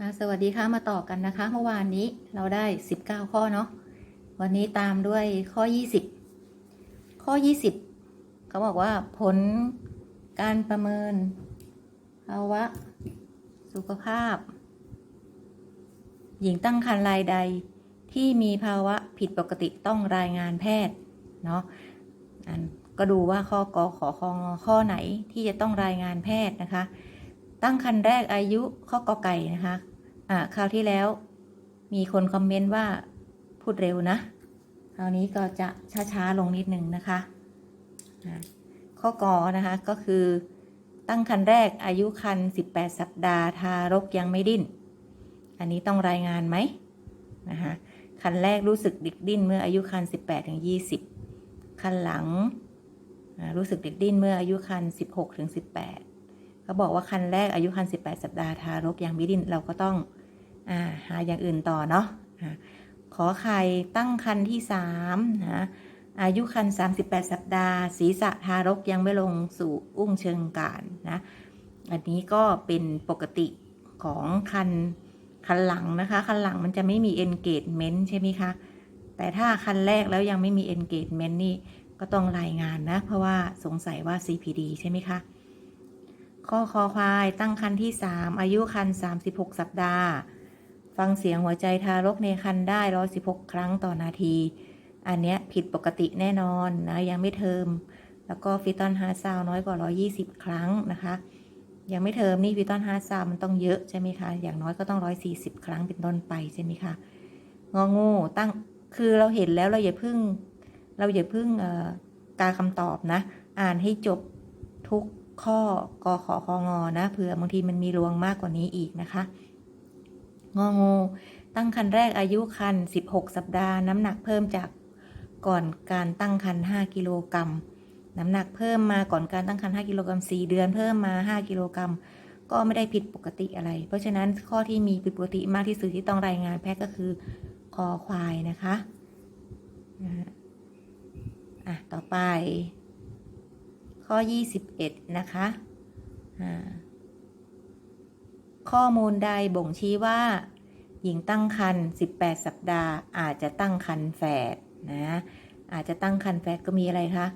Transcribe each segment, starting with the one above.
อ่าสวัสดีค่ะมาต่อกันนะคะ เมื่อวานนี้เราได้ 19 ข้อเนาะวันนี้ตามด้วยข้อ 20 ข้อ 20 เขาบอกว่าผลการประเมินภาวะสุขภาพ หญิงตั้งครรภ์รายใดที่มีภาวะผิดปกติต้องรายงานแพทย์เนาะอันก็ดูว่าข้อกอขอคองอข้อไหนที่จะต้องรายงานแพทย์นะคะ ตั้งครรภ์แรกอายุข้อกอไก่นะคะ อ่าคราวที่แล้ว มีคนคอมเมนต์ว่าพูดเร็วนะ คราวนี้ก็จะช้าๆลงนิดนึงนะคะข้อกอนะคะก็คือตั้งครรภ์แรกอายุครรภ์18 สัปดาห์ทารกยังไม่ดิ้น อันนี้ต้องรายงานไหมนะคะคันแรกรู้สึกดิกดิ้นเมื่ออายุครรภ์18ถึง20 คันหลังรู้สึกดิกดิ้นเมื่ออายุครรภ์16ถึง18 เขาบอกว่าคันแรกอายุครรภ์18 สัปดาห์ทารกยังไม่ดิ้นเราก็ต้องอาหาอย่างอื่นต่อเนาะขอไข่ตั้งคันที่3นะอายุคัน 38 สัปดาห์ ศีรษะทารกยังไม่ลงสู่อุ้งเชิงกรานนะอันนี้ก็เป็นปกติของคันคันหลังนะคะคันหลังมันจะไม่มี engagement ใช่ไหมคะแต่ถ้าคันแรกแล้วยังไม่มี engagement นี่ก็ต้องรายงานนะ เพราะว่าสงสัยว่า CPD ใช่ไหมคะ ข้อคอควายตั้งคันที่ 3 อายุคัน36 สัปดาห์ ฟังเสียงหัวใจทารกในคันได้ 116 ครั้งต่อนาที อันเนี้ยผิดปกติแน่นอนนะ ยังไม่เทอม แล้วก็ฟิตอนฮาร์ซาวน้อยกว่า 120 ครั้งนะคะ ยังไม่เทอมนี่ฟิตอนฮาร์ซาวมันต้องเยอะใช่ไหมคะ อย่างน้อยก็ต้อง 140 ครั้งเป็นต้นไปใช่ไหมคะงองูตั้งคือเราเห็นแล้วเราอย่าเพึ่ง เราอย่าเพึ่งกาคำตอบนะ อ่านให้จบทุก ข้อกอขอคองอนะเผื่อบางทีมันมีรวงมากกว่านี้อีกนะคะ งองู ตั้งคันแรกอายุคัน 16 สัปดาห์ น้ำหนักเพิ่มจากก่อนการตั้งคัน 5 กิโลกรัมน้ำหนักเพิ่มมาก่อนการตั้งครรภ์5กิโลกรัม4เดือนเพิ่มมา 5 กิโลกรัม ก็ไม่ได้ผิดปกติอะไร เพราะฉะนั้นข้อที่มีผิดปกติมากที่สุดที่ต้องรายงานแพทย์ก็คือคอควายนะคะนะฮะอะ ต่อไป ข้อ 21 นะคะ ข้อมูลใดบ่งชี้ว่า หญิงตั้งครรภ์18 สัปดาห์ อาจจะตั้งครรภ์แฝดนะ อาจจะตั้งครรภ์แฝดก็มีอะไรคะ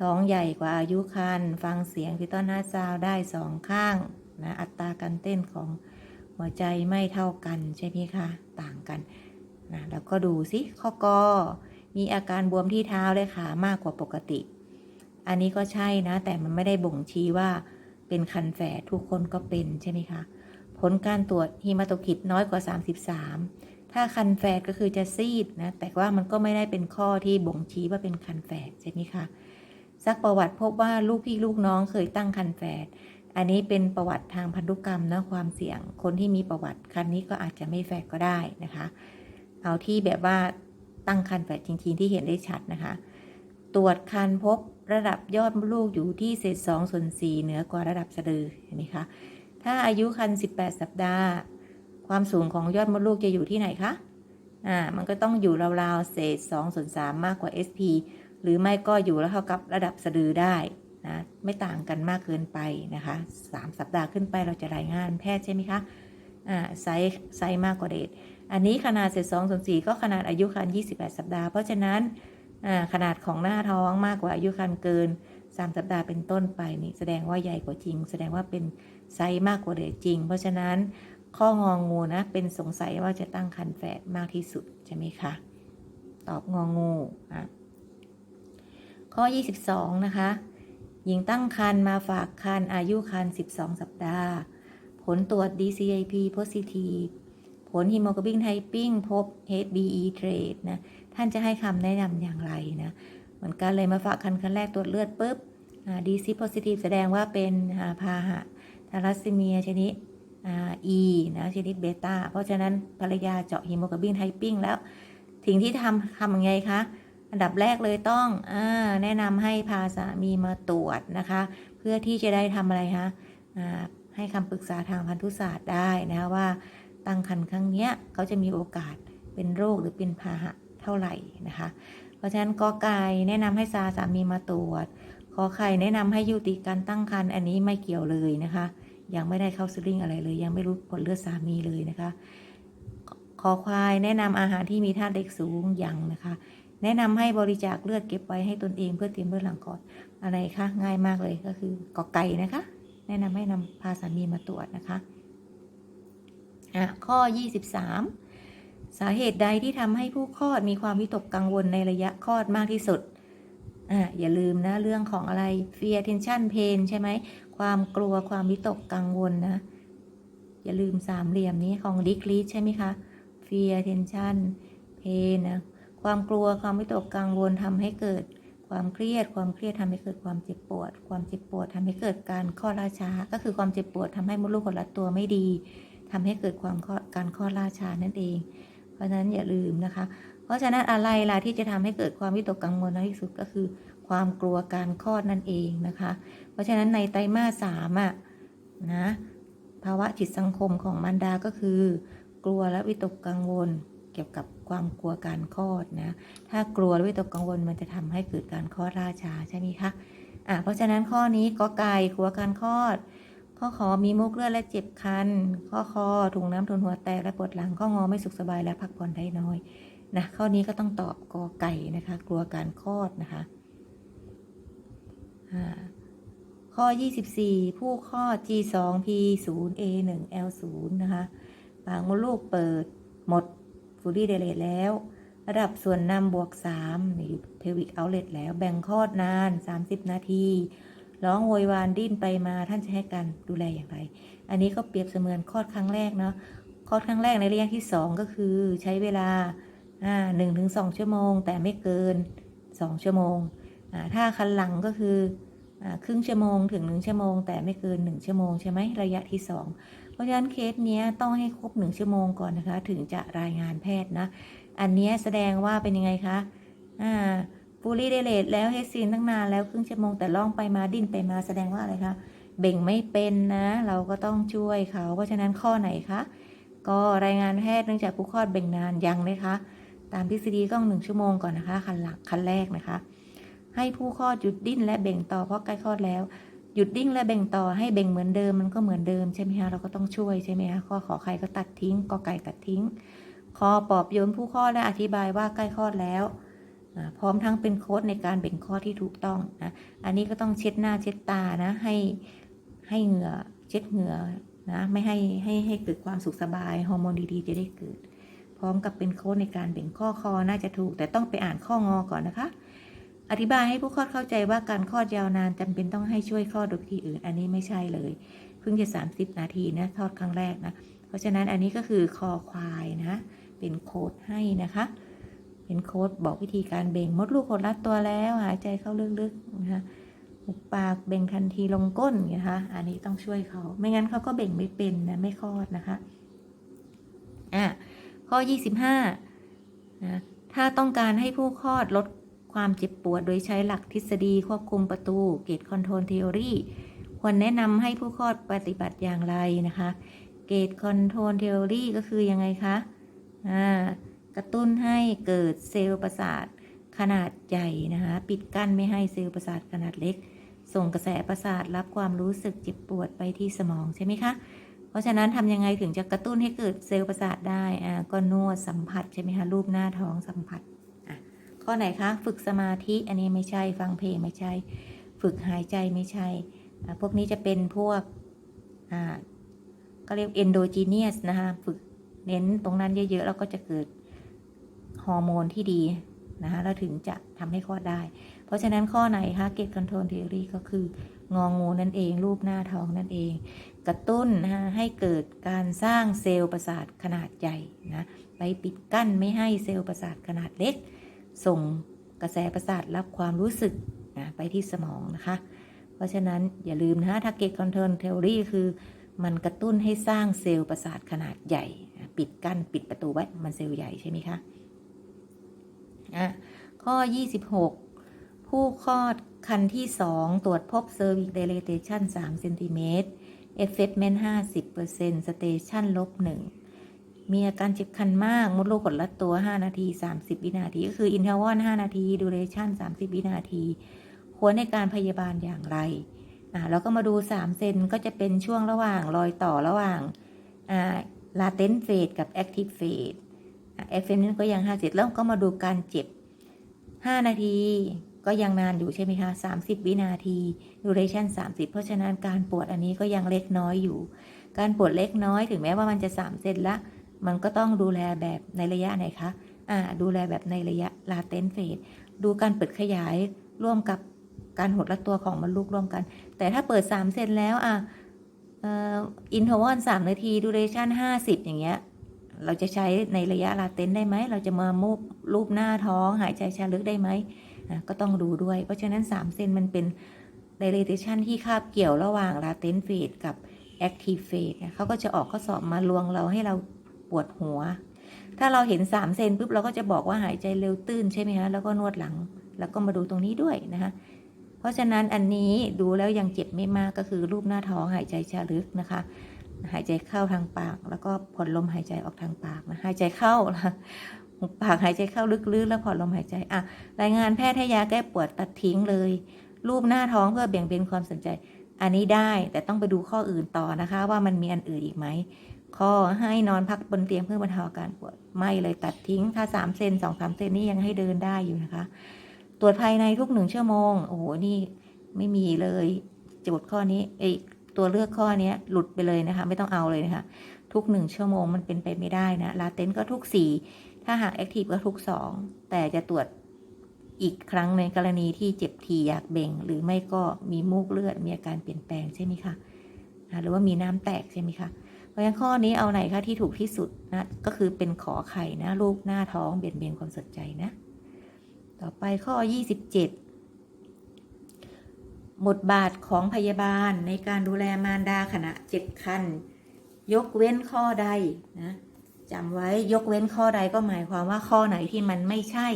ท้องใหญ่กว่าอายุครรภ์ฟังเสียงพิตอนฮาร์ซาวได้สองข้างนะอัตราการเต้นของหัวใจไม่เท่ากันใช่ไหมคะ ต่างกันนะแล้วก็ดูสิข้อกอมีอาการบวมที่เท้าและขามากกว่าปกติ อันนี้ก็ใช่นะ แต่มันไม่ได้บ่งชี้ว่าเป็นคันแฝดทุกคนก็เป็นใช่ไหมคะ ผลการตรวจฮีมาโตคิดน้อยกว่า 33 ถ้าคันแฝดก็คือจะซีดนะ แต่ว่ามันก็ไม่ได้เป็นข้อที่บ่งชี้ว่าเป็นคันแฝดใช่ไหมคะซักประวัติพบว่าลูกพี่ลูกน้องเคยตั้งคันแฝด อันนี้เป็นประวัติทางพันธุกรรมนะความเสี่ยง คนที่มีประวัติคันนี้ก็อาจจะไม่แฝดก็ได้นะคะ เอาที่แบบว่าตั้งคันแฝดจริงๆที่เห็นได้ชัดนะคะ ตรวจคันพบ ระดับยอดมดลูกอยู่ที่เศษ2ส่วน4เหนือกว่าระดับสะดือเห็นไหมคะถ้าอายุคัน18 สัปดาห์ ความสูงของยอดมดลูกจะอยู่ที่ไหนคะอ่ามันก็ต้องอยู่ราวๆเศษ2ส่วน3มากกว่า SP หรือไม่ก็อยู่แล้วเท่ากับระดับสะดือได้นะไม่ต่างกันมากเกินไปนะคะ 3 สัปดาห์ขึ้นไปเราจะรายงานแพทย์ใช่ไหมคะอ่าไซส์ไซส์มากกว่าเดทอันนี้ขนาดเศษ2ส่วน4ก็ขนาดอายุครรภ์28 สัปดาห์ เพราะฉะนั้น ขนาดของหน้าท้องมากกว่าอายุครรภ์เกิน 3 สัปดาห์เป็นต้นไปนี่แสดงว่าใหญ่กว่าจริง แสดงว่าเป็นไซส์มากกว่าเดจริง เพราะฉะนั้นข้ององงูนะเป็นสงสัยว่าจะตั้งคันแฝดมากที่สุดใช่ไหมคะตอบงองูอะข้อ 22 นะคะ หญิงตั้งครรภ์มาฝากครรภ์อายุครรภ์12 สัปดาห์ ผลตรวจ DCIP positive ผล hemoglobin typing พบ HBE trait นะ ท่านจะให้คำแนะนำอย่างไรนะเหมือนกันเลยมาฝากครรภ์ครั้งแรกตรวจเลือดปุ๊บ DC positive แสดงว่าเป็นาพาหะทารัสซีเมียชนิดอ่า E นะชนิดเบต้าเพราะฉะนั้นภรรยาเจาะ hemoglobin typing แล้วสิ่งที่ทำทำยังไงคะอันดับแรกเลยต้องอาแนะนำให้พาสามีมาตรวจนะคะ เพื่อที่จะได้ทำอะไรคะอ่าให้คำปรึกษาทางพันธุศาสตร์ได้นะคะว่าตั้งครรภ์ครั้งเนี้ยเขาจะมีโอกาสเป็นโรคหรือเป็นพาหะ เท่าไหร่นะคะ เพราะฉะนั้นกอไก่แนะนำให้ซาสามีมาตรวจขอไข่แนะนำให้ยุติการตั้งครรภ์อันนี้ไม่เกี่ยวเลยนะคะ ยังไม่ได้เข้าสลิงอะไรเลย ยังไม่รู้ผลเลือดสามีเลยนะคะคอควายแนะนำอาหารที่มีธาตุเหล็กสูงยังนะคะ แนะนำให้บริจาคเลือดเก็บไว้ให้ตนเองเพื่อเตรียมเลือดหลังคลอดอะไรคะง่ายมากเลยก็คือกอไก่นะคะ แนะนำให้นำพาสามีมาตรวจนะคะอะข้อ 23 สาเหตุใดที่ทำให้ผู้คลอดมีความวิตกกังวลในระยะคลอดมากที่สุดอะอย่าลืมนะเรื่องของอะไร fear tension pain ใช่ไหม ความกลัวความวิตกกังวลนะ อย่าลืมสามเหลี่ยมนี้ของดิกลีใช่ไหมคะ fear tension pain นะความกลัวความวิตกกังวลทำให้เกิดความเครียด ความเครียดทำให้เกิดความเจ็บปวด ความเจ็บปวดทำให้เกิดการคลอดล่าช้า ก็คือความเจ็บปวดทำให้มดลูกของรัดตัวไม่ดีทำให้เกิดความคลอดการคลอดล่าช้านั่นเอง ราะฉะนั้นอย่าลืมนะคะ เพราะฉะนั้นอะไรล่ะที่จะทำให้เกิดความวิตกกังวลน้อยที่สุดก็คือ ความกลัวการคลอดนั่นเองนะคะ เพราะฉะนั้นในไตรมาสสามอะนะภาวะจิตสังคมของมารดาก็คือ กลัวและวิตกกังวล เกี่ยวกับความกลัวการคลอดนะถ้ากลัวและวิตกกังวลมันจะทำให้เกิดการคลอดราชาใช่ไหมคะอะเพราะฉะนั้นข้อนี้ก็ไก่กลัวการคลอด ข้อขอมีมุกเลือดและเจ็บคัน ข้อคอถุงน้ำทุนหัวแตกและปวดหลัง ข้องอไม่สุขสบายและพักผ่อนได้น้อยนะข้อนี้ก็ต้องตอบกอไก่นะคะ กลัวการคลอดนะคะอ่าข้อ 24 ผู้คลอด G2 P0 A1 L0 นะคะปากมดลูกเปิดหมดฟูลี่เดเลตแล้ว ระดับส่วนนำบวก3นี่เพลวิกเอาเลตแล้ว แบ่งคลอดนาน 30 นาที ร้องโวยวานดิ้นไปมาท่านจะให้การดูแลอย่างไร อันนี้ก็เปรียบเสมือนคลอดครั้งแรกเนาะคลอดครั้งแรกในระยะที่ 2 ก็คือใช้เวลาหนึ่งถึงสองชั่วโมง แต่ไม่เกิน 2 ชั่วโมง ถ้าคันหลังก็คืออครึ่งชั่วโมงถึง1ชั่วโมง แต่ไม่เกิน 1 ชั่วโมงใช่ไหมระยะที่ 2 เพราะฉะนั้นเคสเนี้ยต้องให้ครบ 1 ชั่วโมงก่อนนะคะ ถึงจะรายงานแพทย์นะ อันนี้แสดงว่าเป็นยังไงคะอ่า ฟูลีเดเลตแล้วเฮดซีนตั้งนานแล้วครึ่งชั่วโมงแต่ล่องไปมาดิ้นไปมาแสดงว่าอะไรคะเบ่งไม่เป็นนะ เราก็ต้องช่วยเขา เพราะฉะนั้นข้อไหนคะก็รายงานแพทย์เนื่องจากผู้คลอดเบ่งนานยังเลยคะตามทฤษฎีก็หนึ่งชั่วโมงก่อนนะคะคันหลักคันแรกนะคะ ให้ผู้คลอดหยุดดิ้นและเบ่งต่อเพราะใกล้คลอดแล้ว หยุดดิ้นและเบ่งต่อให้เบ่งเหมือนเดิมมันก็เหมือนเดิมใช่ไหมคะเราก็ต้องช่วยใช่ไหมคะข้อขอไข่ก็ตัดทิ้งกอไก่ตัดทิ้งคอปอบโยนผู้คลอดและอธิบายว่าใกล้คลอดแล้ว พร้อมทั้งเป็นโค้ดในการเบ่งข้อที่ถูกต้องนะอันนี้ก็ต้องเช็ดหน้าเช็ดตานะให้ให้เหงื่อเช็ดเหงื่อนะไม่ให้ให้ให้เกิดความสุขสบายฮอร์โมนดีๆจะได้เกิด พร้อมกับเป็นโค้ดในการเบ่งข้อคอน่าจะถูก แต่ต้องไปอ่านข้องอก่อนนะคะ อธิบายให้ผู้คลอดเข้าใจว่าการคลอดยาวนานจำเป็นต้องให้ช่วยคลอดโดยวิธีอื่น อันนี้ไม่ใช่เลย เพิ่งจะ 30 นาทีนะทอดครั้งแรกนะเพราะฉะนั้นอันนี้ก็คือคอควายนะเป็นโค้ดให้นะคะ เป็นโค้ดบอกวิธีการเบ่งมดลูกหดรัดตัวแล้วหายใจเข้าลึกๆนะคะหุบปากเบ่งทันทีลงก้นนะคะ อันนี้ต้องช่วยเขา ไม่งั้นเขาก็เบ่งไม่เป็นนะไม่คลอดนะคะอะข้อ 25นะถ้าต้องการให้ผู้คลอดลดความเจ็บปวดโดยใช้หลักทฤษฎีควบคุมประตูเกตคอนโทรลเทอรี่ควรแนะนำให้ผู้คลอดปฏิบัติอย่างไรนะคะ เกตคอนโทรลเทอรี่ก็คือยังไงคะ อ่า กระตุ้นให้เกิดเซลล์ประสาทขนาดใหญ่นะคะปิดกั้นไม่ให้เซลล์ประสาทขนาดเล็ก ส่งกระแสประสาทรับความรู้สึกเจ็บปวดไปที่สมองใช่ไหมคะเพราะฉะนั้นทำยังไงถึงจะกระตุ้นให้เกิดเซลล์ประสาทได้อ่าก็นวดสัมผัสใช่ไหมคะรูปหน้าท้องสัมผัสอะข้อไหนคะฝึกสมาธิอันนี้ไม่ใช่ฟังเพลงไม่ใช่ ฝึกหายใจไม่ใช่อะพวกนี้จะเป็นพวกอ่าก็เรียก endogenous นะคะฝึกเน้นตรงนั้นเยอะๆแล้วก็จะเกิด อร์โมนที่ดีนะคะแล้วถึงจะทำให้คลอดได้ เพราะฉะนั้นข้อไหนคะเกตคอนโทรลเทอรี่ก็คืององงูนั่นเอง รูปหน้าท้องนั่นเอง กระตุ้นนะคะให้เกิดการสร้างเซลล์ประสาทขนาดใหญ่นะไปปิดกั้นไม่ให้เซลล์ประสาทขนาดเล็ก ส่งกระแสประสาทรับความรู้สึกนะไปที่สมองนะคะ เพราะฉะนั้นอย่าลืมนะถ้าเกตคอนโทรลเทอรี่คือ มันกระตุ้นให้สร้างเซลล์ประสาทขนาดใหญ่ ปิดกั้นปิดประตูไว้มันเซลล์ใหญ่ใช่ไหมคะ อะข้อ 26 ผู้คลอดคันที่ 2 ตรวจพบเซอร์วิกเดเลเทชัน3เซนติเมตรเอฟเฟกเมนต์50%สเตชันลบ1มีอาการเจ็บคันมาก มดลูกกดลัดตัว 5 นาที 30 วินาที ก็คืออินเทอร์วอน5นาทีดูเรชัน30 วินาที ควรในการพยาบาลอย่างไรอ่าแล้วก็มาดู 3 เซนก็จะเป็นช่วงระหว่างรอยต่อระหว่างอ่า latent phase กับ active phase อ่า active phase ก็ยัง 50 แล้วก็มาดูการเจ็บ 5 นาที ก็ยังนานอยู่ใช่ไหมคะ 30 วินาที duration 30 เพราะฉะนั้นการปวดอันนี้ก็ยังเล็กน้อยอยู่ การปวดเล็กน้อยถึงแม้ว่ามันจะ 3 เซนละ มันก็ต้องดูแลแบบในระยะไหนคะ อ่า ดูแลแบบในระยะ latent phase ดูการเปิดขยายร่วมกับการหดละตัวของมดลูกร่วมกัน แต่ถ้าเปิด 3 เซนแล้วอะอินเทอร์วลสามนาทีดูเรชั่น50อย่างเงี้ย เราจะใช้ในระยะลาเต้นได้ไหม เราจะมามูบรูปหน้าท้อง หายใจช้าลึกได้ไหมก็ต้องดูด้วย เพราะฉะนั้น 3 เซนมันเป็น dilatation ที่คาบเกี่ยวระหว่าง latent phase กับ active phase เนี่ยเขาก็จะออกข้อสอบมาลวงเราให้เราปวดหัว ถ้าเราเห็น 3 เซนปุ๊บเราก็จะบอกว่าหายใจเร็วตื้นใช่ไหมคะแล้วก็นวดหลัง แล้วก็มาดูตรงนี้ด้วยนะคะเพราะฉะนั้นอันนี้ดูแล้วยังเจ็บไม่มากก็คือรูปหน้าท้องหายใจช้าลึกนะคะ หายใจเข้าทางปาก แล้วก็ผ่อนลมหายใจออกทางปากนะหายใจเข้านะปากหายใจเข้าลึกๆ แล้วผ่อนลมหายใจอะรายงานแพทย์ให้ยาแก้ปวดตัดทิ้งเลย รูปหน้าท้องเพื่อเบี่ยงเบนความสนใจ อันนี้ได้แต่ต้องไปดูข้ออื่นต่อนะคะ ว่ามันมีอันอื่นอีกไหมข้อให้นอนพักบนเตียงเพื่อบรรเทาอาการปวดไม่เลยตัดทิ้งถ้า3เซน2 3เซนนี่ยังให้เดินได้อยู่นะคะ ตรวจภายในทุกหนึ่งชั่วโมง โอ้โหนี่ไม่มีเลยโจทย์ข้อนี้ไอ ตัวเลือกข้อนี้หลุดไปเลยนะคะ ไม่ต้องเอาเลยนะคะ ทุกหนึ่งชั่วโมงมันเป็นไปไม่ได้นะลาเต้นก็ทุกสี่ถ้าหากแอคทีฟก็ทุกสองแต่จะตรวจอีกครั้งในกรณีที่เจ็บทีอยากเบ่ง หรือไม่ก็มีมูกเลือดมีอาการเปลี่ยนแปลงใช่ไหมคะหรือว่ามีน้ำแตกใช่ไหมคะเพราะฉะนั้นข้อนี้เอาไหนคะที่ถูกที่สุดนะก็คือเป็นขอไข่นะลูกหน้าท้องเบี่ยนเบนความสนใจนะ ต่อไปข้อ 27 บทบาทของพยาบาลในการดูแลมารดาขณะเจ็บคัน ยกเว้นข้อใดนะจำไว้ยกเว้นข้อใดก็หมายความว่าข้อไหนที่มันไม่ใช่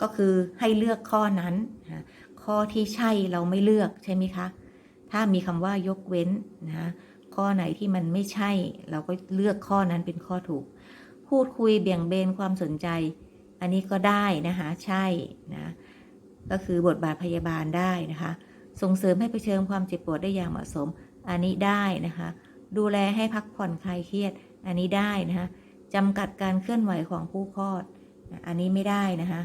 ก็คือให้เลือกข้อนั้นนะข้อที่ใช่เราไม่เลือกใช่ไหมคะ ถ้ามีคำว่ายกเว้นนะข้อไหนที่มันไม่ใช่ เราก็เลือกข้อนั้นเป็นข้อถูก พูดคุยเบี่ยงเบนความสนใจ อันนี้ก็ได้นะคะใช่นะก็คือบทบาทพยาบาลได้นะคะ ส่งเสริมให้เผชิญความเจ็บปวดได้อย่างเหมาะสม อันนี้ได้นะคะ ดูแลให้พักผ่อนคลายเครียด อันนี้ได้นะคะจำกัดการเคลื่อนไหวของผู้คลอด อันนี้ไม่ได้นะคะ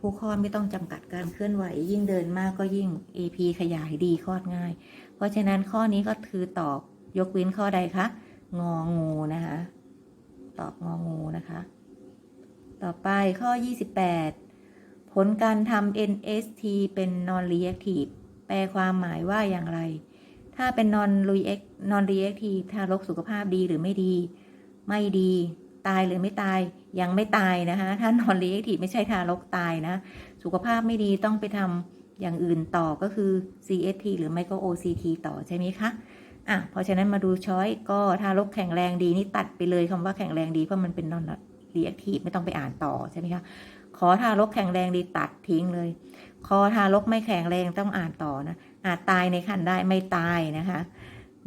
ผู้คลอดไม่ต้องจำกัดการเคลื่อนไหว ยิ่งเดินมากก็ยิ่ง AP ขยายดีคลอดง่าย เพราะฉะนั้นข้อนี้ก็คือตอบยกเว้นข้อใดคะงองูนะคะ ตอบงองูนะคะ ต่อไปข้อ 28 ผลการทำ NST เป็น non reactive ลความหมายว่าอย่างไร ถ้าเป็น non react non reactive ทารกสุขภาพดีหรือไม่ดี ไม่ดี ตายหรือไม่ตาย ยังไม่ตายนะคะ ถ้า non reactive ไม่ใช่ทารกตายนะ สุขภาพไม่ดีต้องไปทำอย่างอื่นต่อก็คือ CST หรือไม่ก็ OCT ต่อใช่ไหมคะอะเพราะฉะนั้นมาดูช้อยก็ทารกแข็งแรงดีนี่ตัดไปเลยคำว่าแข็งแรงดีเพราะมันเป็น non reactive ไม่ต้องไปอ่านต่อใช่ไหมคะ ขอทารกแข็งแรงดีตัดทิ้งเลย คอทารกไม่แข็งแรงต้องอ่านต่อนะอาจตายในคันได้ไม่ตายนะคะ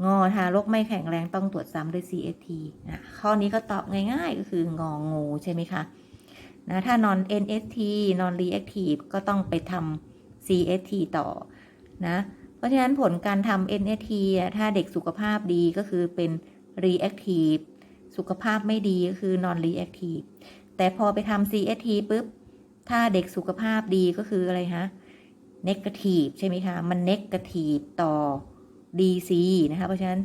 งอทารกไม่แข็งแรงต้องตรวจซ้ำด้วย CST นะข้อนี้ก็ตอบง่ายๆ ก็คืององูใช่ไหมคะนะถ้า non NST non reactive ก็ต้องไปทำ CST ต่อนะเพราะฉะนั้นผลการทำ NST ถ้าเด็กสุขภาพดีก็คือเป็น reactive สุขภาพไม่ดีก็คือ non reactive แต่พอไปทำ CST ปุ๊บ ถ้าเด็กสุขภาพดีก็คืออะไรฮะ negative ใช่ไหมคะ มัน negative ต่อ DC นะคะ เพราะฉะนั้น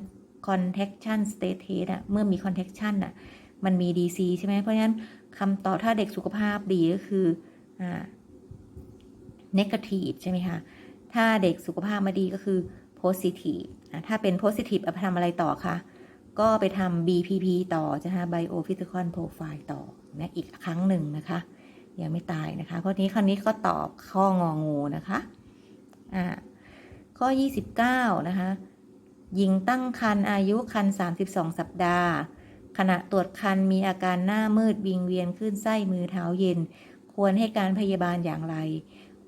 contaction status อะเมื่อมี contaction อะมันมี DC ใช่ไหมเพราะฉะนั้นคำตอบถ้าเด็กสุขภาพดีก็คืออ่า negative ใช่ไหมคะ ถ้าเด็กสุขภาพไม่ดีก็คือ positive อถ้าเป็น positive เอาไปทำอะไรต่อคะก็ไปทำ BPP ต่อจะฮะ biophysical profile ต่อนะอีกครั้งหนึ่งนะคะ ยังไม่ตายนะคะข้อนี้ข้อนี้ก็ตอบข้ององูนะคะอ่าข้อ 29 นะคะ หญิงตั้งครรภ์อายุครรภ์32 สัปดาห์ ขณะตรวจครรภ์มีอาการหน้ามืดวิงเวียนขึ้นไส้มือเท้าเย็น ควรให้การพยาบาลอย่างไร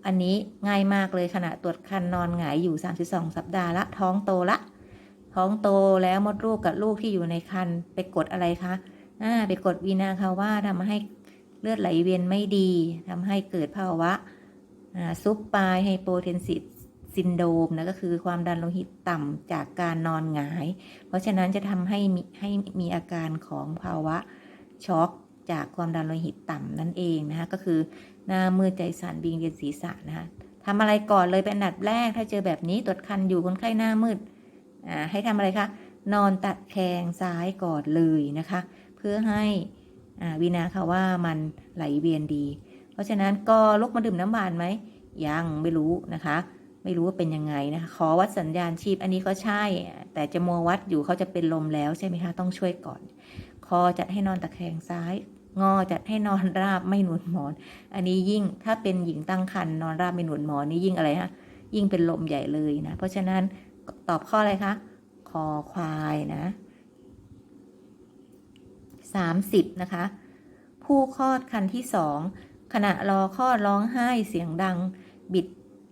อันนี้ง่ายมากเลยขณะตรวจครรภ์นอนหงายอยู่ 32 สัปดาห์ละท้องโตละ ท้องโตแล้วมดลูกกับลูกที่อยู่ในครรภ์ไปกดอะไรคะอ่าไปกดวีนาคาว่าทำให้ เลือดไหลเวียนไม่ดีทำให้เกิดภาวะซุปปายไฮโปเทนซิสซินโดมนะก็คือความดันโลหิตต่ำจากการนอนหงาย เพราะฉะนั้นจะทำให้มีให้มีอาการของภาวะช็อกจากความดันโลหิตต่ำนั่นเองนะคะก็คือหน้ามืดใจสั่นวิงเวียนศีรษะนะคะทำอะไรก่อนเลยเป็นอันดับแรก ถ้าเจอแบบนี้ตรวจคันอยู่คนไข้หน้ามืดอ่าให้ทำอะไรคะนอนตะแคงซ้ายก่อนเลยนะคะ เพื่อให้ วินาค่ะว่ามันไหลเวียนดี เพราะฉะนั้นก็ลุกมาดื่มน้ำหวานไหมยังไม่รู้นะคะ ไม่รู้ว่าเป็นยังไงนะคะขอวัดสัญญาณชีพอันนี้ก็ใช่ แต่จะมัววัดอยู่เขาจะเป็นลมแล้วใช่ไหมคะต้องช่วยก่อน คอจัดให้นอนตะแคงซ้าย งอจัดให้นอนราบไม่หนุนหมอน อันนี้ยิ่งถ้าเป็นหญิงตั้งครรภ์นอนราบไม่หนุนหมอนนี่ยิ่งอะไรฮะยิ่งเป็นลมใหญ่เลยนะ เพราะฉะนั้นตอบข้ออะไรคะคอควายนะ สามสิบนะคะ ผู้คลอดคันที่สองขณะรอคลอดร้องไห้เสียงดัง บิด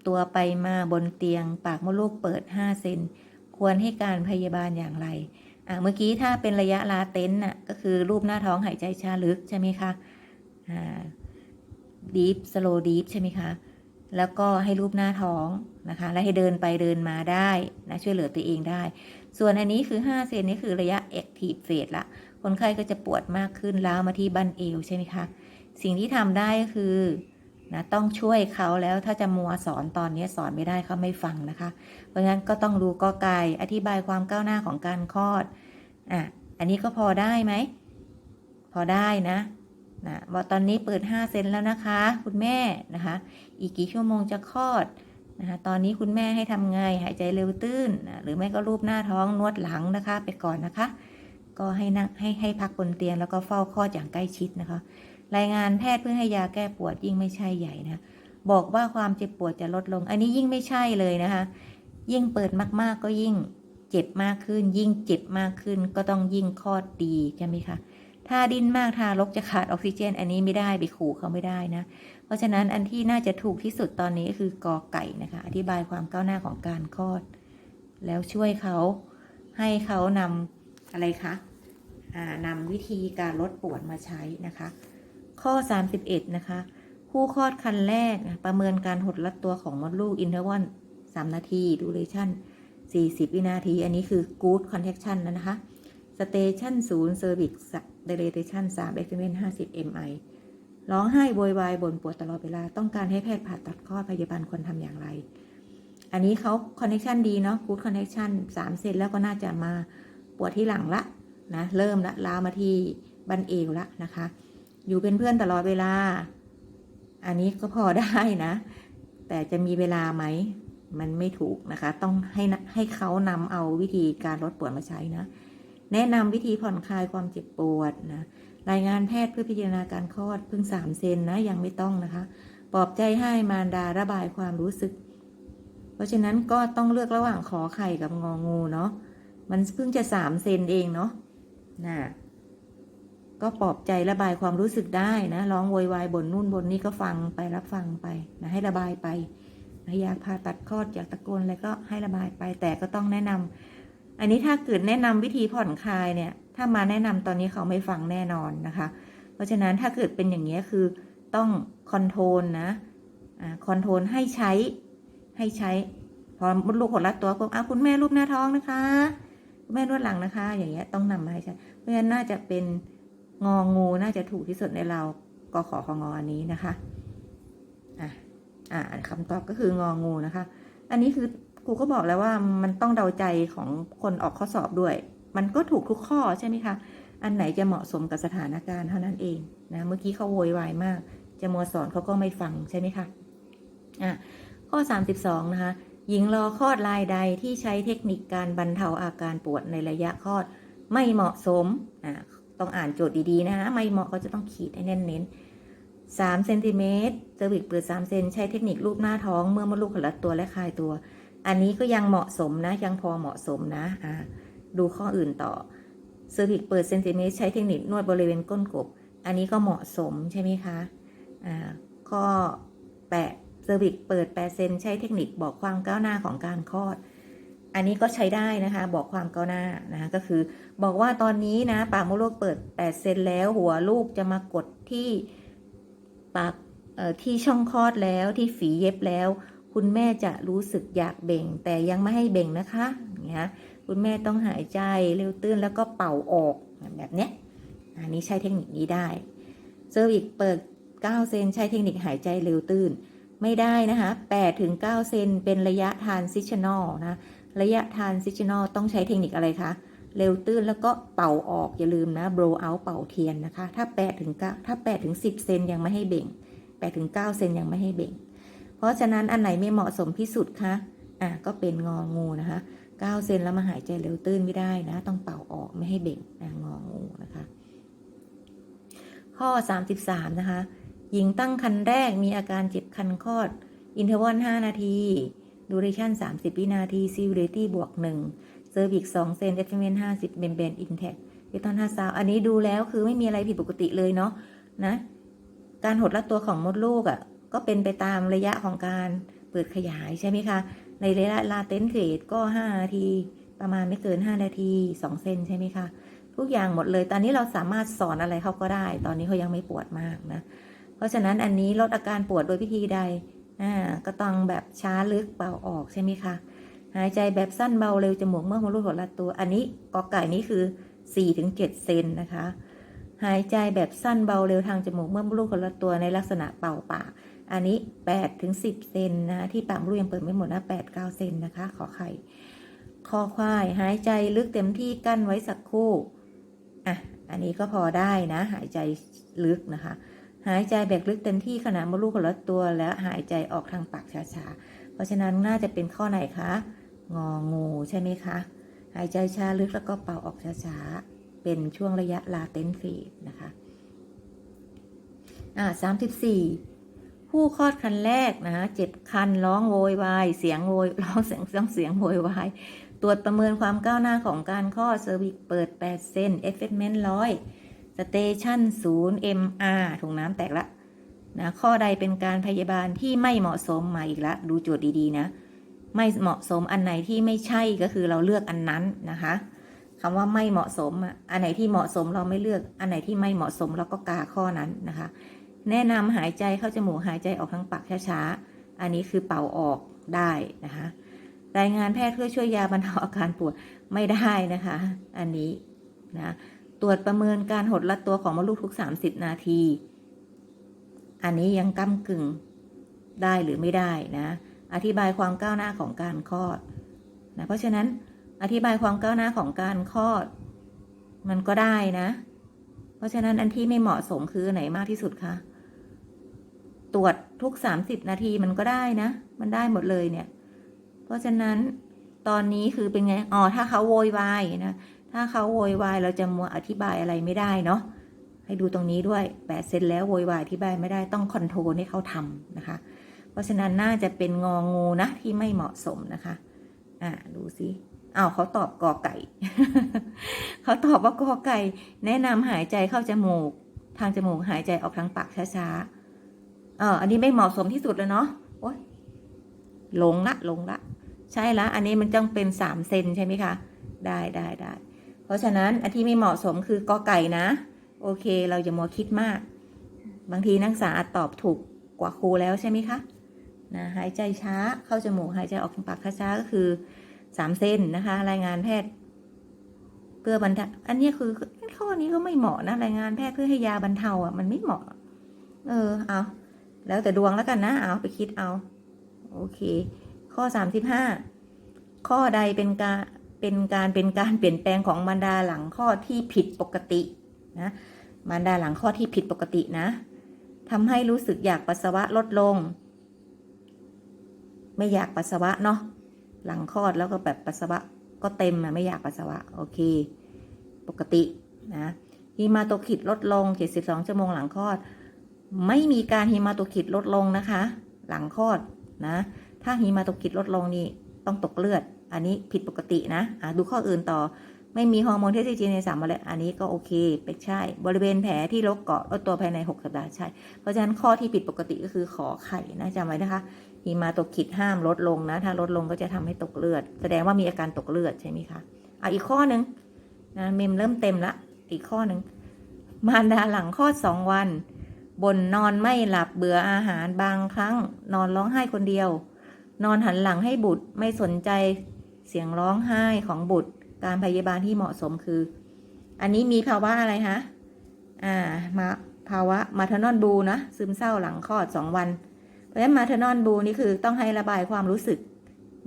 ตัวไปมาบนเตียง ปากมดลูกเปิด 5 เซนควรให้การพยาบาลอย่างไรอะเมื่อกี้ถ้าเป็นระยะลาเต้นน่ะก็คือรูปหน้าท้องหายใจช้าลึกใช่ไหมคะอ่าดีฟสโลดีฟใช่ไหมคะ แล้วก็ให้รูปหน้าท้องนะคะ และให้เดินไปเดินมาได้นะช่วยเหลือตัวเองได้ ส่วนอันนี้คือ 5 เซนนี่คือระยะ active phase ละ คนไข้ก็จะปวดมากขึ้นล้าวมาที่บั้นเอวใช่ไหมคะ สิ่งที่ทำได้ก็คือนะต้องช่วยเขาแล้วถ้าจะมัวสอนตอนนี้สอนไม่ได้เขาไม่ฟังนะคะ เพราะฉะนั้นก็ต้องรู้กอไก่อธิบายความก้าวหน้าของการคลอดอะอันนี้ก็พอได้ไหม พอได้นะนะว่าตอนนี้เปิด 5 เซนแล้วนะคะ คุณแม่นะคะ อีกกี่ชั่วโมงจะคลอดนะคะตอนนี้คุณแม่ให้ทำไงหายใจเร็วตื้นนะหรือไม่ก็รูปหน้าท้องนวดหลังนะคะ ไปก่อนนะคะ ก็ให้นั่งให้ให้พักบนเตียง แล้วก็เฝ้าคลอดอย่างใกล้ชิดนะคะ รายงานแพทย์เพื่อให้ยาแก้ปวดยิ่งไม่ใช่ใหญ่นะ บอกว่าความเจ็บปวดจะลดลง อันนี้ยิ่งไม่ใช่เลยนะคะ ยิ่งเปิดมากๆก็ยิ่งเจ็บมากขึ้น ยิ่งเจ็บมากขึ้น ก็ต้องยิ่งคลอดดีใช่ไหมคะถ้าดิ้นมากทารกจะขาดออกซิเจน อันนี้ไม่ได้ไปขู่เขาไม่ได้นะ เพราะฉะนั้นอันที่น่าจะถูกที่สุดตอนนี้ก็คือกอไก่นะคะ อธิบายความก้าวหน้าของการคลอด แล้วช่วยเขาให้เขานำอะไรคะ นำวิธีการลดปวดมาใช้นะคะ ข้อ 31 นะคะ ผู้คลอดคันแรกประเมินการหดรัดตัวของมดลูกอินเทอร์วัล3นาทีดูเลชั่น 40 วินาที อันนี้คือ good contraction นะนะคะ station 0 cervix dilatation 3 experiment 50 mi ร้องไห้โวยวายบ่นปวดตลอดเวลา ต้องการให้แพทย์ผ่าตัดคลอดพยาบาลควรทำอย่างไร อันนี้เขา connection ดีเนาะ good connection 3เซนแล้วก็น่าจะมาปวดที่หลังละ นะเริ่มละลามมาที่บันเอวละนะคะ อยู่เป็นเพื่อนตลอดเวลา อันนี้ก็พอได้นะ แต่จะมีเวลาไหมมันไม่ถูกนะคะ ต้องให้นะให้เขานำเอาวิธีการลดปวดมาใช้นะ แนะนำวิธีผ่อนคลายความเจ็บปวดนะรายงานแพทย์เพื่อพิจารณาการคลอดเพิ่งสามเซนนะยังไม่ต้องนะคะปลอบใจให้มารดาระบายความรู้สึก เพราะฉะนั้นก็ต้องเลือกระหว่างขอไข่กับงองูเนาะมันเพิ่งจะสามเซนเองเนาะ นะก็ปลอบใจระบายความรู้สึกได้นะร้องโวยวายบนนู่นบนนี่ก็ฟังไปรับฟังไปนะให้ระบายไปนะอยากผ่าตัดคลอดอยากตะโกนอะไรก็ให้ระบายไปแต่ก็ต้องแนะนำอันนี้ถ้าเกิดแนะนำวิธีผ่อนคลายเนี่ย ถ้ามาแนะนำตอนนี้เขาไม่ฟังแน่นอนนะคะ เพราะฉะนั้นถ้าเกิดเป็นอย่างนี้คือต้องคอนโทรลนะคอนโทรลให้ใช้ให้ใช้ พอมดลูกหดรัดตัวปุ๊บอ้าคุณแม่รูปหน้าท้องนะคะ แม่นวดหลังนะคะ อย่างเงี้ยต้องนำมาให้ใช้เพราะฉะนั้นน่าจะเป็นงองูน่าจะถูกที่สุดในเรากขอของงออันนี้นะคะอะอ่าคำตอบก็คืององูนะคะ อันนี้คือครูก็บอกแล้วว่ามันต้องเดาใจของคนออกข้อสอบด้วย มันก็ถูกทุกข้อใช่ไหมคะอันไหนจะเหมาะสมกับสถานการณ์เท่านั้นเองนะเมื่อกี้เขาโวยวายมาก จะมัวสอนเขาก็ไม่ฟังใช่ไหมคะอะข้อ 32 นะคะ หญิงรอคลอดรายใดที่ใช้เทคนิคการบรรเทาอาการปวดในระยะคลอดไม่เหมาะสมอะต้องอ่านโจทย์ดีๆ นะคะไม่เหมาะก็จะต้องขีดให้เน้นๆสามเซนติเมตรเซอร์วิกเปิดสามเซนใช้เทคนิครูปหน้าท้องเมื่อมดลูกขลัดตัวและคลายตัว อันนี้ก็ยังเหมาะสมนะ ยังพอเหมาะสมนะอ่าดูข้ออื่นต่อเซอร์วิกเปิดเซนติเมตรใช้เทคนิคนวดบริเวณก้นกบ อันนี้ก็เหมาะสมใช่ไหมคะอ่าข้อแปด เซอร์วิกเปิดแปดเซนใช้เทคนิคบอกความก้าวหน้าของการคลอด อันนี้ก็ใช้ได้นะคะบอกความก้าวหน้านะคะก็คือ บอกว่าตอนนี้นะปากมดลูกเปิด8เซนแล้วหัวลูกจะมากดที่ปากที่ช่องคลอดแล้วที่ฝีเย็บแล้ว คุณแม่จะรู้สึกอยากเบ่ง แต่ยังไม่ให้เบ่งนะคะเงี้ยคุณแม่ต้องหายใจเร็วตื้นแล้วก็เป่าออกแบบเนี้ยอันนี้ใช้เทคนิคนี้ได้เซอร์วิกเปิด9เซนใช้เทคนิคหายใจเร็วตื้น ไม่ได้นะคะ8ถึง9เซนเป็นระยะทานซิชนอลนะ ระยะทานซิชนอลต้องใช้เทคนิคอะไรคะ เร็วตื้นแล้วก็เป่าออกอย่าลืมนะ blow out เป่าเทียนนะคะ ถ้า8ถึง9ถ้า8ถึง10เซนยังไม่ให้เบ่ง8ถึง9เซนยังไม่ให้เบ่ง เพราะฉะนั้นอันไหนไม่เหมาะสมที่สุดคะ อะก็เป็นงองูนะคะ9เซนแล้วมาหายใจเร็วตื้นไม่ได้นะ ต้องเป่าออกไม่ให้เบ่งนะงองูนะคะ ข้อ 33 นะคะ หญิงตั้งครรภ์แรกมีอาการเจ็บคันคลอด อินเทอร์วอล5นาทีดูเรชั่น 30 วินาทีซิลเลตี้บวก1เซอร์วิก2เซนเอฟเฟน50เบนเบนอินแทคเอตอน5ซาวอันนี้ดูแล้วคือไม่มีอะไรผิดปกติเลยเนาะนะ การหดรัดตัวของมดลูกอะ่ะ ก็เป็นไปตามระยะของการเปิดขยายใช่ไหมคะ ในระยะลาเทนเทรดก็ 5 นาที ประมาณไม่เกิน 5 นาที 2 เซนใช่ไหมคะ ทุกอย่างหมดเลย ตอนนี้เราสามารถสอนอะไรเขาก็ได้ ตอนนี้เขายังไม่ปวดมากนะ เพราะฉะนั้นอันนี้ลดอาการปวดโดยวิธีใดอ่าก็ต้องแบบช้าลึกเบาออกใช่ไหมคะหายใจแบบสั้นเบาเร็วจมูกเมื่อมดลูกหดรัดตัว อันนี้กอไก่นี้คือ4-7เซนนะคะ หายใจแบบสั้นเบาเร็วทางจมูกเมื่อมดลูกหดรัดตัวในลักษณะเป่าปากอันนี้8ถึง10 เซนนะที่ปากมดลูกยังเปิดไม่หมดนะ8 9 เซนนะคะ ขอไข่ คอควายหายใจลึกเต็มที่กั้นไว้สักครู่อะอันนี้ก็พอได้นะ หายใจลึกนะคะ หายใจแบบลึกเต็มที่ขณะมดลูกหดรัดตัว แล้วหายใจออกทางปากช้าๆ เพราะฉะนั้นน่าจะเป็นข้อไหนคะ งองูใช่ไหมคะ หายใจช้าลึกแล้วก็เป่าออกช้าๆ เป็นช่วงระยะลาเตนเฟสนะคะ อ่าสามสิบสี่ผู้คลอดคันแรกนะเจ็บคันร้องโวยวาย เสียงโวยร้องเสียงเสียงเสียงโวยวาย ตรวจประเมินความก้าวหน้าของการคลอดเซอร์วิกเปิด 8 เซนเอฟเฟกเมนต์ร้อย สเตชันศูนย์ MR ถุงน้ำแตกละนะข้อใดเป็นการพยาบาลที่ไม่เหมาะสมมาอีกละ ดูโจทย์ดีๆนะ ไม่เหมาะสมอันไหนที่ไม่ใช่ก็คือเราเลือกอันนั้นนะคะคำว่าไม่เหมาะสมอันไหนที่เหมาะสมเราไม่เลือกอันไหนที่ไม่เหมาะสมเราก็กาข้อนั้นนะคะ แนะนำหายใจเข้าจมูกหายใจออกทางปากช้าๆอันนี้คือเป่าออกได้นะคะรายงานแพทย์เพื่อช่วยยาบรรเทาอาการปวดไม่ได้นะคะ อันนี้นะ ตรวจประเมินการหดรัดตัวของมดลูกทุก 30 นาที อันนี้ยังก้ากึ่งได้หรือไม่ได้นะ อธิบายความก้าวหน้าของการคลอดนะเพราะฉะนั้นอธิบายความก้าวหน้าของการคลอด มันก็ได้นะ เพราะฉะนั้นอันที่ไม่เหมาะสมคือไหนมากที่สุดคะตรวจทุก 30 นาทีมันก็ได้นะ มันได้หมดเลยเนี่ย เพราะฉะนั้นตอนนี้คือเป็นไง อ๋อ ถ้าเขาโวยวายนะ ถ้าเขาโวยวายเราจะมัวอธิบายอะไรไม่ได้เนาะให้ดูตรงนี้ด้วยแปดเซนแล้วโวยวายอธิบายไม่ได้ต้องคอนโทรลให้เขาทำนะคะ เพราะฉะนั้นน่าจะเป็นงองูนะที่ไม่เหมาะสมนะคะอ่าดูสิอ้าวเขาตอบกอไก่ เขาตอบว่ากอไก่ แนะนำหายใจเข้าจมูก ทางจมูกหายใจออกทางปากช้าๆเอออันนี้ไม่เหมาะสมที่สุดแล้วเนาะโอ๊ยหลงละหลงละ ใช่ละ อันนี้มันต้องเป็นสามเซนใช่ไหมคะ ได้ได้ได้ ราะฉะนั้นอันที่ไม่เหมาะสมคือกอไก่นะ โอเค เราจะมัวคิดมาก บางทีนักศึกษาอาจตอบถูกกว่าครูแล้วใช่ไหมคะนะหายใจช้าเข้าจมูกหายใจออกทางปากช้าก็คือสามเส้นนะคะ รายงานแพทย์ เพื่อบรรเทาอันนี้คือข้อนี้ก็ไม่เหมาะนะรายงานแพทย์เพื่อให้ยาบรรเทาอะมันไม่เหมาะ เออเอาแล้วแต่ดวงแล้วกันนะเอาไปคิดเอา โอเค ข้อสามสิบห้าข้อใดเป็นการ เป็นการเป็นการเปลี่ยนแปลงของมารดาหลังข้อที่ผิดปกตินะมารดาหลังข้อที่ผิดปกตินะทำให้รู้สึกอยากปัสสาวะลดลง ไม่อยากปัสสาวะเนาะหลังคลอดแล้วก็แบบปัสสาวะก็เต็มอะไม่อยากปัสสาวะโอเค ปกตินะฮีมาโตคิดลดลง72ชั่วโมงหลังคลอด ไม่มีการฮีมาโตคิดลดลงนะคะ หลังคลอดนะ ถ้าฮีมาโตคิดลดลงนี่ต้องตกเลือด อันนี้ผิดปกตินะอะดูข้ออื่นต่อ ไม่มีฮอร์โมนเทสโทสเตอโรนในสามวันเลยอันนี้ก็โอเคเป็นใช่ บริเวณแผลที่ลกเกาะลดตัวภายใน 6 สัปดาห์ใช่ เพราะฉะนั้นข้อที่ผิดปกติก็คือขอไข่นะจำไว้นะคะฮีมาโตคิดห้ามลดลงนะ ถ้าลดลงก็จะทำให้ตกเลือด แสดงว่ามีอาการตกเลือดใช่ไหมคะอะอีกข้อหนึ่งนะเมมเริ่มเต็มละอีกข้อหนึ่งมารดาหลังคลอดสองวันบนนอนไม่หลับเบื่ออาหารบางครั้ง นอนร้องไห้คนเดียว นอนหันหลังให้บุตรไม่สนใจ เสียงร้องไห้ของบุตร การพยาบาลที่เหมาะสมคือ อันนี้มีภาวะอะไรคะอ่า มาภาวะมาเทนอนบูนะ ซึมเศร้าหลังคลอดสองวัน เพราะฉะนั้นมาเทนอนบูนี่คือต้องให้ระบายความรู้สึก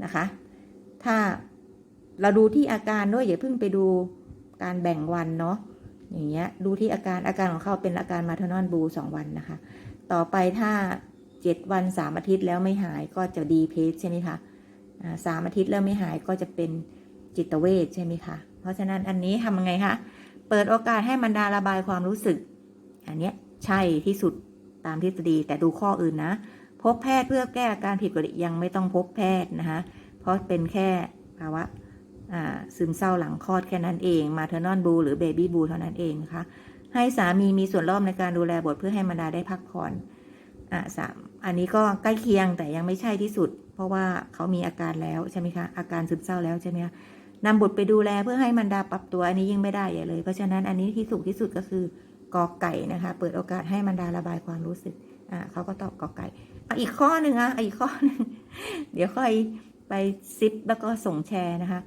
นะคะ ถ้าเราดูที่อาการด้วยอย่าเพิ่งไปดูการแบ่งวันเนาะ อย่างเงี้ย ดูที่อาการอาการของเขาเป็นอาการมาเทนอนบูสองวันนะคะ ต่อไปถ้าเจ็ดวันสามอาทิตย์แล้วไม่หายก็จะดีเพสใช่ไหมคะ สามอาทิตย์แล้วไม่หายก็จะเป็นจิตเวชใช่ไหมคะ เพราะฉะนั้นอันนี้ทำยังไงคะ เปิดโอกาสให้มันดาระบายความรู้สึก อันนี้ใช่ที่สุดตามทฤษฎีแต่ดูข้ออื่นนะ พบแพทย์เพื่อแก้อาการผิดปกติยังไม่ต้องพบแพทย์นะคะเพราะเป็นแค่ภาวะอ่าซึมเศร้าหลังคลอดแค่นั้นเองมาเทอร์นอนบูหรือเบบี้บูเท่านั้นเองนะคะให้สามีมีส่วนร่วมในการดูแลบุตรเพื่อให้มารดาได้พักผ่อนอะสามอันนี้ก็ใกล้เคียงแต่ยังไม่ใช่ที่สุด เพราะว่าเขามีอาการแล้วใช่ไหมคะ อาการซึมเศร้าแล้วใช่ไหมคะนำบุตรไปดูแลเพื่อให้มารดาปรับตัวอันนี้ยิ่งไม่ได้ใหญ่เลย เพราะฉะนั้นอันนี้ที่ถูกที่สุดก็คือกอไก่นะคะ เปิดโอกาสให้มารดาระบายความรู้สึก อ่าเขาก็ตอบกอไก่เอาอีกข้อหนึ่งอะอีกข้อหนึ่งเดี๋ยวค่อยไปซิปแล้วก็ส่งแชร์นะคะ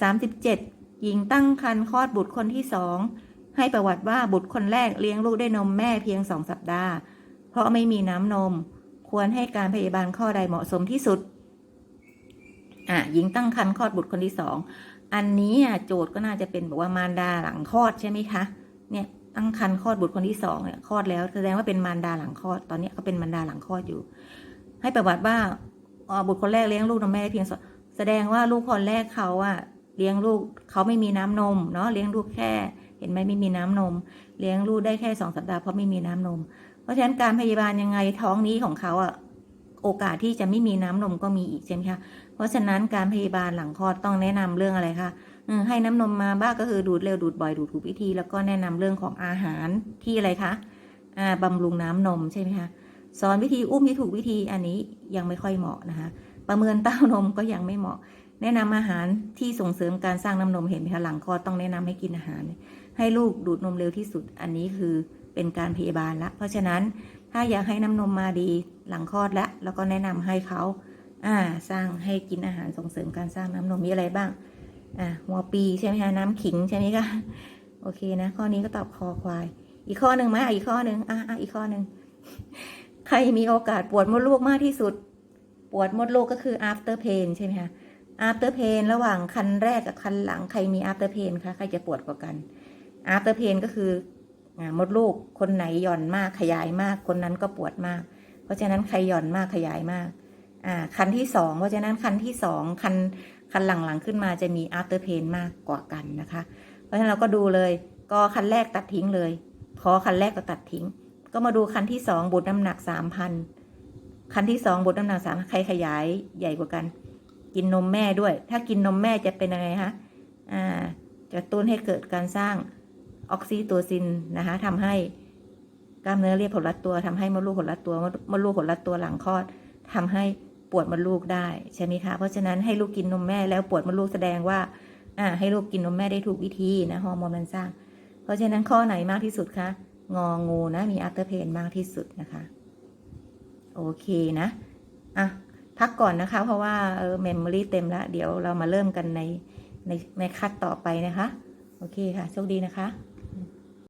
สามสิบเจ็ดหญิงตั้งครรภ์คลอดบุตรคนที่สองให้ประวัติว่าบุตรคนแรกเลี้ยงลูกได้วยนมแม่เพียงสองสัปดาห์ เพราะไม่มีน้ำนม ควรให้การพยาบาลข้อใดเหมาะสมที่สุด อะหญิงตั้งครรภ์คลอดบุตรคนที่สอง อันนี้อะโจทย์ก็น่าจะเป็นบอกว่ามารดาหลังคลอดใช่ไหมคะ เนี่ยตั้งครรภ์คลอดบุตรคนที่สองเนี่ยคลอดแล้วแสดงว่าเป็นมารดาหลังคลอด ตอนนี้เขาเป็นมารดาหลังคลอดอยู่ ให้ประวัติว่าอ่าบุตรคนแรกเลี้ยงลูกนมแม่เพียงสองแสดงว่าลูกคนแรกเขาอะเลี้ยงลูกเขาไม่มีน้ำนมเนาะเลี้ยงลูกแค่ เห็นไหมไม่มีน้ำนม เลี้ยงลูกได้แค่สองสัปดาห์เพราะไม่มีน้ำนม เพราะฉะนั้นการพยาบาลยังไงท้องนี้ของเขาอะโอกาสที่จะไม่มีน้ำนมก็มีอีกใช่ไหมคะเพราะฉะนั้นการพยาบาลหลังคลอดต้องแนะนำเรื่องอะไรคะให้น้ำนมมาบ้างก็คือดูดเร็วดูดบ่อยดูดถูกวิธี แล้วก็แนะนำเรื่องของอาหารที่อะไรคะอ่าบำรุงน้ำนมใช่ไหมคะสอนวิธีอุ้มที่ถูกวิธีอันนี้ยังไม่ค่อยเหมาะนะคะ ประเมินเต้านมก็ยังไม่เหมาะ แนะนำอาหารที่ส่งเสริมการสร้างน้ำนมเห็นไหมคะหลังคลอดต้องแนะนำให้กินอาหาร ให้ลูกดูดนมเร็วที่สุดอันนี้คือ เป็นการพยาบาลละ เพราะฉะนั้นถ้าอยากให้น้ำนมมาดีหลังคลอดแล้วแล้วก็แนะนำให้เขาอ่าสร้างให้กินอาหารส่งเสริมการสร้างน้ำนมมีอะไรบ้างอ่าหัวปีใช่ไหมคะน้ำขิงใช่ไหมคะโอเคนะ ข้อนี้ก็ตอบคอควาย อีกข้อหนึ่งไหมอีกข้อหนึ่งอะอะอีกข้อหนึ่งใครมีโอกาสปวดมดลูกมากที่สุด ปวดมดลูกก็คือ after pain ใช่ไหมคะ after pain ระหว่างคันแรกกับคันหลังใครมี after pain คะใครจะปวดกว่ากัน after pain ก็คือ มดลูกคนไหนหย่อนมากขยายมากคนนั้นก็ปวดมาก เพราะฉะนั้นใครหย่อนมากขยายมากอ่าคันที่สองเพราะฉะนั้นคันที่สองคันคันหลังๆขึ้นมาจะมี after pain มากกว่ากันนะคะ เพราะฉะนั้นเราก็ดูเลยก็คันแรกตัดทิ้งเลยพอคันแรกก็ตัดทิ้ง ก็มาดูคันที่สองบดน้ำหนักสามพันคันที่สองบดน้ำหนักสามใครขยายใหญ่กว่ากัน กินนมแม่ด้วย ถ้ากินนมแม่จะเป็นยังไงคะอ่าจะตุ้นให้เกิดการสร้าง ออกซิโตซินนะคะทำให้กล้ามเนื้อเรียบหดรัดตัวทำให้มดลูกหดรัดตัวมดลูกหดรัดตัวหลังคลอดทำให้ปวดมดลูกได้ใช่ไหมคะเพราะฉะนั้นให้ลูกกินนมแม่แล้วปวดมดลูกแสดงว่าอ่าให้ลูกกินนมแม่ได้ถูกวิธีนะฮอร์โมนมันสร้าง เพราะฉะนั้นข้อไหนมากที่สุดคะงองูนะมีอัตเตอร์เพนมากที่สุดนะคะ โอเคนะอะพักก่อนนะคะ เพราะว่าเออเมมโมรี่เต็มแล้วเดี๋ยวเรามาเริ่มกันในในในคัดต่อไปนะคะ โอเคค่ะโชคดีนะคะ